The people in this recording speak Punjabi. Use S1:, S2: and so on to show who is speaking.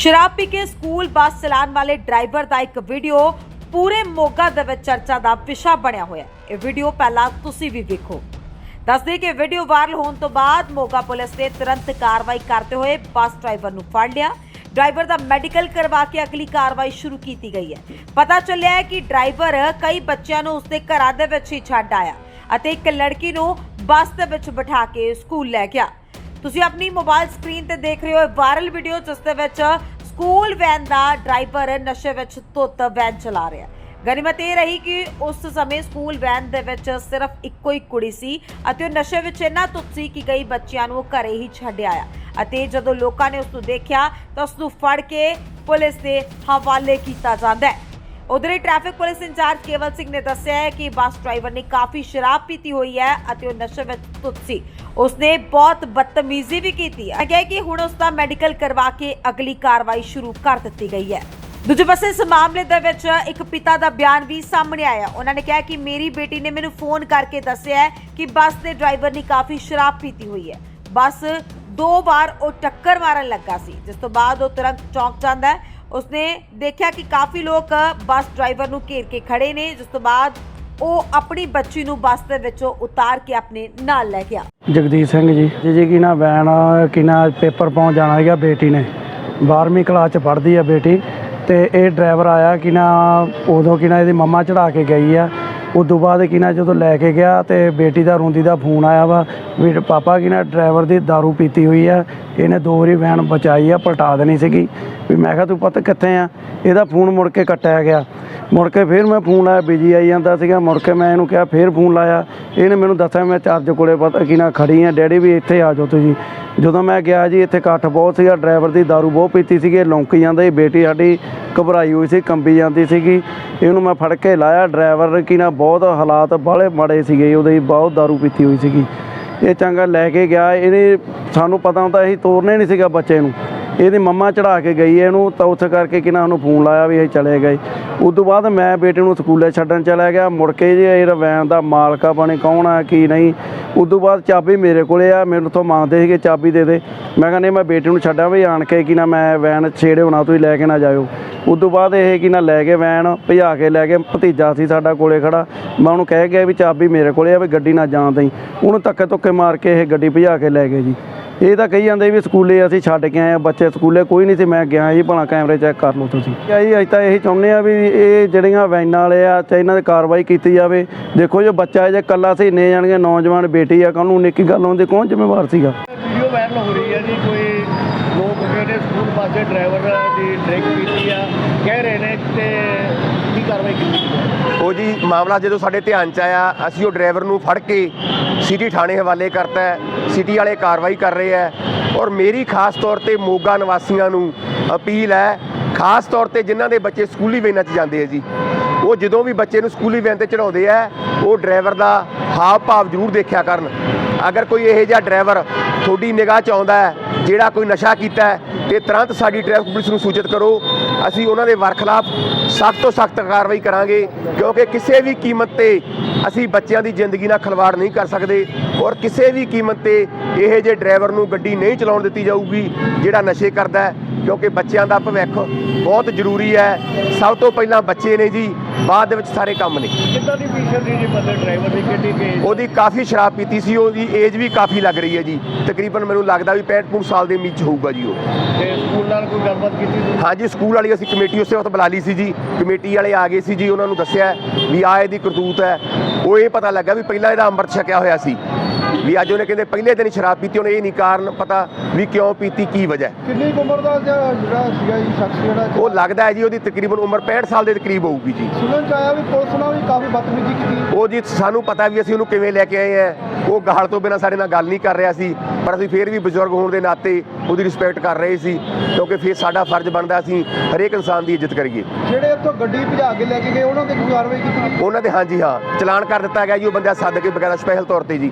S1: ਸ਼ਰਾਬ ਪੀ ਕੇ ਸਕੂਲ ਬੱਸ ਚਲਾਉਣ ਵਾਲੇ ਡਰਾਈਵਰ ਦਾ ਇੱਕ ਵੀਡੀਓ ਪੂਰੇ ਮੋਗਾ ਦੇ ਵਿੱਚ ਚਰਚਾ ਦਾ ਵਿਸ਼ਾ ਬਣਿਆ ਹੋਇਆ ਇਹ ਵੀਡੀਓ ਪਹਿਲਾਂ ਤੁਸੀਂ ਵੀ ਵੇਖੋ। ਦੱਸਦੇ ਕਿ ਵੀਡੀਓ ਵਾਇਰਲ ਹੋਣ ਤੋਂ ਬਾਅਦ ਮੋਗਾ ਪੁਲਿਸ ਨੇ ਤੁਰੰਤ ਕਾਰਵਾਈ ਕਰਦੇ ਹੋਏ ਬੱਸ ਡਰਾਈਵਰ ਨੂੰ ਫੜ ਲਿਆ। ਡਰਾਈਵਰ ਦਾ ਮੈਡੀਕਲ ਕਰਵਾ ਕੇ ਅਗਲੀ ਕਾਰਵਾਈ ਸ਼ੁਰੂ ਕੀਤੀ ਗਈ ਹੈ। ਪਤਾ ਚੱਲਿਆ ਹੈ ਕਿ ਡਰਾਈਵਰ ਕਈ ਬੱਚਿਆਂ ਨੂੰ ਉਸਦੇ ਘਰਾਂ ਦੇ ਵਿੱਚ ਹੀ ਛੱਡ ਆਇਆ ਅਤੇ ਇੱਕ ਲੜਕੀ ਨੂੰ ਬੱਸ ਦੇ ਵਿੱਚ ਬਿਠਾ ਕੇ ਸਕੂਲ ਲੈ ਗਿਆ। ਤੁਸੀਂ ਆਪਣੀ ਮੋਬਾਈਲ ਸਕਰੀਨ ਤੇ ਦੇਖ ਰਹੇ ਹੋ ਵਾਇਰਲ ਵੀਡੀਓ ਜਿਸ ਦੇ ਵਿੱਚ ਸਕੂਲ ਵੈਨ ਦਾ ਡਰਾਈਵਰ ਨਸ਼ੇ ਵਿੱਚ ਧੁੱਤ ਵੈਨ ਚਲਾ ਰਿਹਾ ਗਨੀਮਤ ਇਹ ਰਹੀ ਕਿ ਉਸ ਸਮੇਂ ਸਕੂਲ ਵੈਨ ਦੇ ਵਿੱਚ ਸਿਰਫ ਇੱਕੋ ਹੀ ਕੁੜੀ ਸੀ ਅਤੇ ਉਹ ਨਸ਼ੇ ਵਿੱਚ ਇੰਨਾ ਧੁੱਤ ਸੀ ਕਿ ਕਈ ਬੱਚਿਆਂ ਨੂੰ ਉਹ ਘਰੇ ਹੀ ਛੱਡ ਆਇਆ ਅਤੇ ਜਦੋਂ ਲੋਕਾਂ ਨੇ ਉਸ ਨੂੰ ਦੇਖਿਆ ਤਾਂ ਉਸ ਨੂੰ ਫੜ ਕੇ ਪੁਲਿਸ ਦੇ ਹਵਾਲੇ ਕੀਤਾ ਜਾਂਦਾ ਹੈ। ਉਧਰ ਹੀ ਟ੍ਰੈਫਿਕ ਪੁਲਿਸ ਇੰਚਾਰਜ ਕੇਵਲ ਸਿੰਘ ਨੇ ਦੱਸਿਆ ਹੈ ਕਿ ਬੱਸ ਡਰਾਈਵਰ ਨੇ ਕਾਫੀ ਸ਼ਰਾਬ ਪੀਤੀ ਹੋਈ ਹੈ ਅਤੇ ਉਹ ਨਸ਼ੇ ਵਿੱਚ ਧੁੱਤ ਸੀ। ਉਸਨੇ ਬਹੁਤ ਬਦਤਮੀਜ਼ੀ ਵੀ ਕੀਤੀ ਹੈ। ਕਿਹਾ ਕਿ ਹੁਣ ਉਸ ਦਾ ਮੈਡੀਕਲ ਕਰਵਾ ਕੇ ਅਗਲੀ ਕਾਰਵਾਈ ਸ਼ੁਰੂ ਕਰ ਦਿੱਤੀ ਗਈ ਹੈ। ਦੂਜੇ ਪਾਸੇ ਇਸ ਮਾਮਲੇ ਦੇ ਵਿੱਚ ਇੱਕ ਪਿਤਾ ਦਾ ਬਿਆਨ ਵੀ ਸਾਹਮਣੇ ਆਇਆ। ਉਹਨਾਂ ਨੇ ਕਿਹਾ ਕਿ ਮੇਰੀ ਬੇਟੀ ਨੇ ਮੈਨੂੰ ਫੋਨ ਕਰਕੇ ਦੱਸਿਆ ਕਿ ਬੱਸ ਦੇ ਡਰਾਈਵਰ ਨੇ ਕਾਫੀ ਸ਼ਰਾਬ ਪੀਤੀ ਹੋਈ ਹੈ। ਬੱਸ ਦੋ ਵਾਰ ਉਹ ਟੱਕਰ ਮਾਰਨ ਲੱਗਾ ਸੀ, ਜਿਸ ਤੋਂ ਬਾਅਦ ਉਹ ਤੁਰੰਤ ਚੌਂਕ ਜਾਂਦਾ ਹੈ ਉਸਨੇ ਦੇਖਿਆ ਕਿ ਕਾਫੀ ਲੋਕ ਬੱਸ ਡਰਾਈਵਰ ਨੂੰ ਘੇਰ ਕੇ ਖੜੇ ਨੇ, ਜਿਸ ਤੋਂ ਬਾਅਦ ਉਹ ਆਪਣੀ ਬੱਚੀ ਨੂੰ ਬੱਸ ਦੇ ਵਿੱਚੋਂ ਉਤਾਰ ਕੇ ਆਪਣੇ ਨਾਲ ਲੈ ਗਿਆ।
S2: ਜਗਦੀਪ ਸਿੰਘ ਜੀ ਜੀ ਜੀ ਕੀ ਨਾ ਵੈਨ ਕੀ ਨਾ ਪੇਪਰ ਪਾਉਣ ਜਾਣਾ ਹੈਗਾ ਬੇਟੀ ਨੇ। 12ਵੀਂ ਕਲਾਸ ਚ ਪੜ੍ਹਦੀ ਆ ਬੇਟੀ ਤੇ ਇਹ ਡਰਾਈਵਰ ਆਇਆ ਕਿ ਨਾ ਉਦੋਂ ਕਿ ਨਾ ਇਹਦੀ ਮੰਮਾ ਚੜਾ ਕੇ ਗਈ ਆ। ਉਦੋਂ ਬਾਅਦ ਕਿ ਨਾ ਜਦੋਂ ਲੈ ਕੇ ਗਿਆ ਤੇ ਬੇਟੀ ਦਾ ਰੋਂਦੀ ਦਾ ਫੋਨ ਆਇਆ ਵਾ ਵੀ ਪਾਪਾ ਕਿ ਨਾ ਡਰਾਈਵਰ ਦੀ दारू ਪੀਤੀ ਹੋਈ ਆ ਇਹਨੇ ਦੋ ਵਾਰੀ ਵੈਨ ਬਚਾਈ ਆ ਪਲਟਾ ਦੇਣੀ ਸੀਗੀ ਵੀ ਮੈਂ ਕਿਹਾ ਤੂੰ ਪੁੱਤ ਕਿੱਥੇ ਆ ਇਹਦਾ ਫੋਨ ਮੁੜ ਕੇ ਕੱਟਿਆ ਗਿਆ ਮੁੜ ਕੇ ਫਿਰ ਮੈਂ ਫੋਨ ਲਾਇਆ ਬਿਜੀ ਆਈ ਜਾਂਦਾ ਸੀਗਾ ਮੁੜ ਕੇ ਮੈਂ ਇਹਨੂੰ ਕਿਹਾ ਫਿਰ ਫੋਨ ਲਾਇਆ ਇਹਨੇ ਮੈਨੂੰ ਦੱਸਿਆ ਮੈਂ ਚਾਰਜ ਕੋਲੇ ਪਤਾ ਕੀ ਨਾ ਖੜੀ ਆ ਡੈਡੀ ਵੀ ਇੱਥੇ ਆ ਜਾਓ ਤੁਸੀਂ ਜਦੋਂ ਮੈਂ ਗਿਆ ਜੀ ਇੱਥੇ ਇਕੱਠ ਬਹੁਤ ਸੀਗਾ ਡਰਾਈਵਰ ਦੀ दारू ਬਹੁਤ ਪੀਤੀ ਸੀਗੀ ਇਹ ਲੌਂਕੀ ਜਾਂਦਾ ਸੀ ਬੇਟੀ ਸਾਡੀ ਘਬਰਾਈ ਹੋਈ ਸੀ ਕੰਬੀ ਜਾਂਦੀ ਸੀਗੀ ਇਹਨੂੰ ਮੈਂ ਫੜ ਕੇ ਲਾਇਆ ਡਰਾਈਵਰ ਕੀ ਨਾ ਬਹੁਤ ਹਾਲਾਤ ਬਾਹਲੇ ਮਾੜੇ ਸੀਗੇ ਉਹਦੇ ਬਹੁਤ दारू ਪੀਤੀ ਹੋਈ ਸੀਗੀ। ਇਹ ਚੰਗਾ ਲੈ ਕੇ ਗਿਆ, ਇਹਨੇ ਸਾਨੂੰ ਪਤਾ ਹੁੰਦਾ ਅਸੀਂ ਤੋਰਨੇ ਨਹੀਂ ਸੀਗਾ ਬੱਚੇ ਨੂੰ। ਇਹਦੀ ਮੰਮਾ ਚੜਾ ਕੇ ਗਈ ਹੈ ਇਹਨੂੰ, ਤਾਂ ਉੱਥੇ ਕਰਕੇ ਕਿ ਨਾ ਉਹਨੂੰ ਫੋਨ ਲਾਇਆ ਵੀ ਅਸੀਂ ਚਲੇ ਗਏ। ਉਸ ਤੋਂ ਬਾਅਦ ਮੈਂ ਬੇਟੇ ਨੂੰ ਸਕੂਲੇ ਛੱਡਣ ਚਲਾ ਗਿਆ। ਮੁੜ ਕੇ ਜੀ ਇਹ ਵੈਨ ਦਾ ਮਾਲਕਾ ਪਾਣੀ ਕੌਣ ਆ, ਕੀ ਨਹੀਂ। ਉਸ ਤੋਂ ਬਾਅਦ ਚਾਬੀ ਮੇਰੇ ਕੋਲੇ ਆ, ਮੈਨੂੰ ਤੋਂ ਮੰਗਦੇ ਸੀਗੇ ਚਾਬੀ ਦੇ ਦੇ। ਮੈਂ ਕਹਿੰਦਾ ਮੈਂ ਬੇਟੇ ਨੂੰ ਛੱਡਾਂ ਵੀ, ਆਣ ਕੇ ਕਿ ਨਾ ਮੈਂ ਵੈਨ ਛੇੜੇ ਹੋਣਾ, ਤੁਸੀਂ ਲੈ ਕੇ ਨਾ ਜਾਇਓ। ਉਸ ਤੋਂ ਬਾਅਦ ਇਹ ਕਿ ਨਾ ਲੈ ਕੇ ਵੈਨ, ਭਜਾ ਕੇ ਲੈ ਕੇ ਭਤੀਜਾ ਸੀ ਸਾਡਾ ਕੋਲੇ ਖੜਾ। ਮੈਂ ਉਹਨੂੰ ਕਹਿ ਗਿਆ ਵੀ ਚਾਬੀ ਮੇਰੇ ਕੋਲੇ ਆ, ਵੀ ਗੱਡੀ ਨਾ ਜਾਣ ਦੇਈ। ਉਹਨੂੰ ਧੱਕੇ ਧੁੱਕੇ ਮਾਰ ਕੇ ਇਹ ਗੱਡੀ ਭਜਾ ਕੇ ਲੈ ਗਏ ਜੀ। ਇਹ ਤਾਂ ਕਹੀ ਜਾਂਦੇ ਵੀ ਸਕੂਲੇ ਅਸੀਂ ਛੱਡ ਕੇ ਆਏ ਆ, ਬੱਚੇ ਸਕੂਲੇ ਕੋਈ ਨਹੀਂ ਸੀ, ਮੈਂ ਗਿਆ ਜੀ, ਭਲਾ ਕੈਮਰੇ ਚੈੱਕ ਕਰ ਲਓ ਤੁਸੀਂ। ਕਿਹਾ ਜੀ, ਅਸੀਂ ਤਾਂ ਇਹੀ ਚਾਹੁੰਦੇ ਆ ਵੀ ਇਹ ਜਿਹੜੀਆਂ ਵੈਨਾਂ ਵਾਲੇ ਆ, ਤੇ ਇਹਨਾਂ ਦੀ ਕਾਰਵਾਈ ਕੀਤੀ ਜਾਵੇ। ਦੇਖੋ ਜੋ ਬੱਚਾ ਜੇ ਕੱਲਾ ਸੀ, ਇੰਨੇ ਜਾਣਗੇ ਨੌਜਵਾਨ ਬੇਟੀ ਆ, ਕਾਹਨੂੰ ਨਿੱਕੀ ਗੱਲ ਹੁੰਦੀ ਕੌਣ ਜ਼ਿੰਮੇਵਾਰ ਸੀਗਾ?
S3: ਵੀਡੀਓ ਵਾਇਰਲ ਹੋ ਰਹੀ ਹੈ ਜੀ, ਕੋਈ ਲੋਕ ਜਿਹੜੇ ਸਕੂਲ ਪਾਸੇ ਡਰਾਈਵਰ ਦੀ ਡਰਿੰਕ ਪੀਤੀ ਆ, ਕਹਿ ਰਹੇ ਨੇ ਤੇ ਕੀ ਕਾਰਵਾਈ ਕੀਤੀ
S4: ਉਹ ਜੀ, ਮਾਮਲਾ ਜਦੋਂ ਸਾਡੇ ਧਿਆਨ ਚ ਆਇਆ, ਅਸੀਂ ਉਹ ਡਰਾਈਵਰ ਨੂੰ ਫੜ ਕੇ ਸਿਟੀ ਥਾਣੇ ਹਵਾਲੇ ਕਰਤਾ ਹੈ, ਸਿਟੀ ਵਾਲੇ ਕਾਰਵਾਈ ਕਰ ਰਹੇ ਹੈ ਔਰ ਮੇਰੀ ਖਾਸ ਤੌਰ ਤੇ ਮੋਗਾ ਨਿਵਾਸੀਆਂ ਨੂੰ ਅਪੀਲ ਹੈ, ਖਾਸ ਤੌਰ ਤੇ ਜਿਨ੍ਹਾਂ ਦੇ ਬੱਚੇ ਸਕੂਲੀ ਵੈਨਾਂ 'ਚ ਜਾਂਦੇ ਆ ਜੀ, ਉਹ ਜਦੋਂ ਵੀ ਬੱਚੇ ਨੂੰ ਸਕੂਲੀ ਵੈਨ ਤੇ ਚੜਾਉਂਦੇ ਆ ਉਹ ਡਰਾਈਵਰ ਦਾ ਹਾਵ ਭਾਵ ਜ਼ਰੂਰ ਦੇਖਿਆ ਕਰਨ। ਅਗਰ ਕੋਈ ਇਹੋ ਜਿਹਾ ਡਰਾਈਵਰ ਤੁਹਾਡੀ ਨਿਗਾਹ 'ਚ ਆਉਂਦਾ ਹੈ, ਜਿਹੜਾ ਕੋਈ ਨਸ਼ਾ ਕੀਤਾ ਹੈ, ਤੇ ਤੁਰੰਤ ਸਾਡੀ ਟ੍ਰੈਫਿਕ ਪੁਲਿਸ ਨੂੰ ਸੂਚਿਤ ਕਰੋ। ਅਸੀਂ ਉਹਨਾਂ ਦੇ ਵਰਖਲਾਫ ਸਖਤ ਤੋਂ ਸਖਤ ਕਾਰਵਾਈ ਕਰਾਂਗੇ, ਕਿਉਂਕਿ ਕਿਸੇ ਵੀ ਕੀਮਤ ਤੇ ਅਸੀਂ ਬੱਚਿਆਂ ਦੀ ਜ਼ਿੰਦਗੀ ਨਾਲ ਖਿਲਵਾੜ ਨਹੀਂ ਕਰ ਸਕਦੇ ਔਰ ਕਿਸੇ ਵੀ ਕੀਮਤ ਤੇ ਇਹ ਜੇ ਡਰਾਈਵਰ ਨੂੰ ਗੱਡੀ ਨਹੀਂ ਚਲਾਉਣ ਦਿੱਤੀ ਜਾਊਗੀ, ਜਿਹੜਾ ਨਸ਼ੇ ਕਰਦਾ ਹੈ ਕਿਉਂਕਿ ਬੱਚਿਆਂ ਦਾ ਭਵਿੱਖ ਬਹੁਤ ਜ਼ਰੂਰੀ ਹੈ। ਸਭ ਤੋਂ ਪਹਿਲਾਂ ਬੱਚੇ ਨੇ ਜੀ ਬਾਅਦ ਦੇ ਵਿੱਚ ਸਾਰੇ ਕੰਮ ਨੇ।
S3: ਕਿੱਦਾਂ ਦੀ ਪੀਛੇ ਦੀ ਜੀ ਬੰਦੇ ਡਰਾਈਵਰ ਦੀ? ਗੱਡੀ ਤੇ
S4: ਉਹਦੀ ਕਾਫੀ ਸ਼ਰਾਬ ਪੀਤੀ ਸੀ ਉਹਦੀ ਏਜ ਵੀ ਕਾਫੀ ਲੱਗ ਰਹੀ ਹੈ ਜੀ। ਤਕਰੀਬਨ ਮੈਨੂੰ ਲੱਗਦਾ ਵੀ 65 65 ਸਾਲ ਦੇ ਵਿੱਚ ਹੋਊਗਾ ਜੀ ਉਹ।
S3: ਤੇ ਸਕੂਲ ਨਾਲ ਕੋਈ ਗੱਲਬਾਤ ਕੀਤੀ ਤੁਸੀਂ?
S4: ਹਾਂਜੀ ਸਕੂਲ ਵਾਲੀ ਅਸੀਂ ਕਮੇਟੀ ਉਸੇ ਵਕਤ ਬੁਲਾ ਲਈ ਸੀ ਜੀ। ਕਮੇਟੀ ਵਾਲੇ ਆ ਗਏ ਸੀ ਜੀ ਉਹਨਾਂ ਨੂੰ ਦੱਸਿਆ ਵੀ ਆ ਇਹਦੀ ਕਰਤੂਤ ਹੈ। ਉਹ ਇਹ ਪਤਾ ਲੱਗਾ ਵੀ ਪਹਿਲਾਂ ਇਹਦਾ ਅੰਮ੍ਰਿਤ ਛਕਿਆ ਹੋਇਆ ਸੀ। ਵੀ ਅੱਜ ਉਹਨੇ ਕਹਿੰਦੇ ਪਹਿਲੇ ਦਿਨ ਹੀ ਸ਼ਰਾਬ ਪੀਤੀ ਉਹਨੇ ਇਹ ਨਹੀਂ ਕਾਰਨ ਪਤਾ ਵੀ ਕਿਉਂ ਪੀਤੀ ਕੀ ਵਜ੍ਹਾ ਹੈ।
S5: ਕਿੰਨੀ ਕੁ ਉਮਰ ਦਾ ਜਿਹੜਾ ਜਿਹੜਾ ਸੀਗਾ ਜੀ ਸ਼ਖਸ ਜਿਹੜਾ
S4: ਉਹ ਲੱਗਦਾ ਹੈ ਜੀ ਉਹਦੀ ਤਕਰੀਬਨ ਉਮਰ 65 ਸਾਲ ਦੇ ਕਰੀਬ ਹੋਊਗੀ ਜੀ।
S5: ਸੁਣਨ ਚ ਆਇਆ ਵੀ ਪੁਲਿਸ ਨਾਲ ਵੀ ਕਾਫੀ ਬਦਤਮੀਜ਼ੀ ਕੀਤੀ।
S4: ਉਹ ਜੀ ਸਾਨੂੰ ਪਤਾ ਵੀ ਅਸੀਂ ਉਹਨੂੰ ਕਿਵੇਂ ਲੈ ਕੇ ਆਏ ਆ। ਉਹ ਗਾਲ ਤੋਂ ਬਿਨਾ ਸਾਡੇ ਨਾਲ ਗੱਲ ਨਹੀਂ ਕਰ ਰਿਹਾ ਸੀ ਪਰ ਅਸੀਂ ਫੇਰ ਵੀ ਬਜ਼ੁਰਗ ਹੋਣ ਦੇ ਨਾਤੇ ਉਹਦੀ ਰਿਸਪੈਕਟ ਕਰ ਰਹੇ ਸੀ ਕਿਉਂਕਿ ਫਿਰ ਸਾਡਾ ਫਰਜ਼ ਬਣਦਾ ਅਸੀਂ ਹਰੇਕ ਇਨਸਾਨ ਦੀ ਇੱਜ਼ਤ ਕਰੀਏ।
S5: ਜਿਹੜੇ ਇੱਥੋਂ ਗੱਡੀ ਭਜਾ ਕੇ ਲੈ ਕੇ ਗਏ ਉਹਨਾਂ ਤੇ ਕੋਈ ਕਾਰਵਾਈ ਕੀਤੀ?
S4: ਉਹਨਾਂ ਦੇ ਹਾਂਜੀ ਹਾਂ। ਚਲਾਨ ਕਰ ਦਿੱਤਾ ਗਿਆ ਜੀ ਉਹ ਬੰਦਾ ਸੱਦ ਕੇ ਬਕਾਇਦਾ ਸਪੈਸ਼ਲ ਤੌਰ ਤੇ ਜੀ।